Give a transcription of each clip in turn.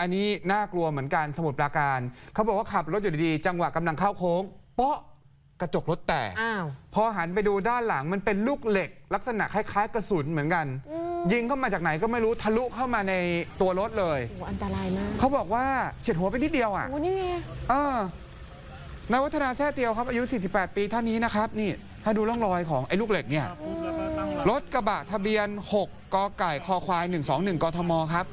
อันนี้น่ากลัวเหมือนกันสมุทรปราการ เขาบอกว่าขับรถอยู่ดีๆ จังหวะกำลังเข้าโค้งเปาะกระจกรถแตก อ้าว พอหันไปดูด้านหลังมันเป็นลูกเหล็ก ลักษณะคล้ายๆกระสุนเหมือนกัน ยิงเข้ามาจากไหนก็ไม่รู้ทะลุเข้ามาในตัวรถเลย โอ้อันตรายมากเขาบอกว่าเฉียดหัวไปนิดเดียวอะ โอ้นี่ไง เออนายวัฒนาแท้เตียวครับ อายุ 48 ปีท่านนี้นะครับ นี่ให้ดูร่องรอยของไอ้ลูกเหล็กเนี่ย รถกระบะทะเบียน 6กกไก่คอควาย 121 กทมครับ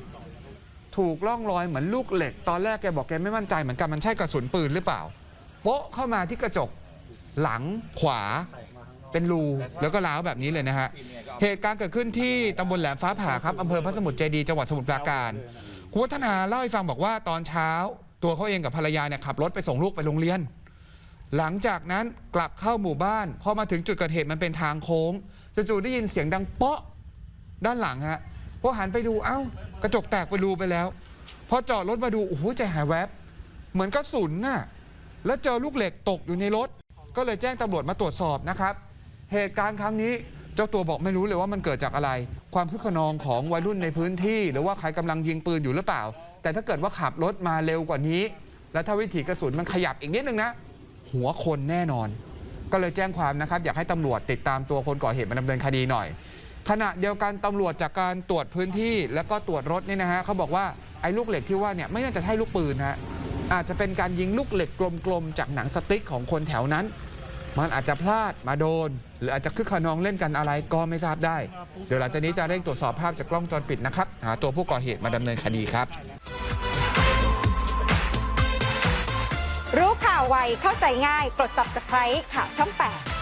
ถูกร่องรอยเหมือนลูกเหล็ก ตอนแรกแกบอกแกไม่มั่นใจเหมือนกันมันใช่กระสุนปืนหรือเปล่าโป๊ะเข้ามาที่กระจกหลังขวาเป็นรูแล้วก็ล้าวแบบนี้เลยนะฮะเหตุการณ์เกิดขึ้นที่ตำบลแหลมฟ้าผ่าครับอำเภอพระสมุทรเจดีจังหวัดสมุทรปราการคุณวัฒนาเล่าให้ฟังบอกว่าตอนเช้า ตัวเขาเองกับภรรยาเนี่ยขับรถไปส่งลูกไปโรงเรียน หลังจากนั้นกลับเข้าหมู่บ้านพอมาถึงจุดเกิดเหตุมันเป็นทางโค้งจู่ๆได้ยินเสียงดังเปาะด้านหลังฮะพอหันไปดูเอ้า กระจกแตกไปรูไปแล้วพอจอดรถมาดูโอ้โหใจหายแวบ เหมือนกระสุนน่ะแล้วเจอลูกเหล็กตกอยู่ในรถ ก็เลยแจ้งตำรวจมาตรวจสอบนะครับ เหตุการณ์ครั้งนี้เจ้าตัวบอกไม่รู้เลยว่ามันเกิดจากอะไร ความคึกขนองของวัยรุ่นในพื้นที่ หรือว่าใครกำลังยิงปืนอยู่หรือเปล่า แต่ถ้าเกิดว่าขับรถมาเร็วกว่านี้ แล้วถ้าวิถีกระสุนมันขยับอีกนิดนึงนะ หัวคนแน่นอน ก็เลยแจ้งความนะครับ อยากให้ตำรวจติดตามตัวคนก่อเหตุมาดำเนินคดีหน่อย ขณะเดียวกันตำรวจจากการตรวจพื้นที่แล้วก็ตรวจรถเนี่ยนะฮะเขาบอกว่าไอ้ลูกเหล็กที่ว่าเนี่ยไม่น่าจะใช่ลูกปืนฮะอาจจะเป็นการยิงลูกเหล็กกลมๆจากหนังสติ๊กของคนแถวนั้น มันอาจจะพลาดมาโดน หรืออาจจะคึกขนองเล่นกันอะไรก็ไม่ทราบได้ เดี๋ยวหลังจากนี้จะเร่งตรวจสอบภาพจากกล้องวงจรปิดนะครับหาตัวผู้ก่อเหตุมาดำเนินคดีครับ รู้ข่าวไวเข้าใจง่ายกด subscribe ข่าวช่อง 8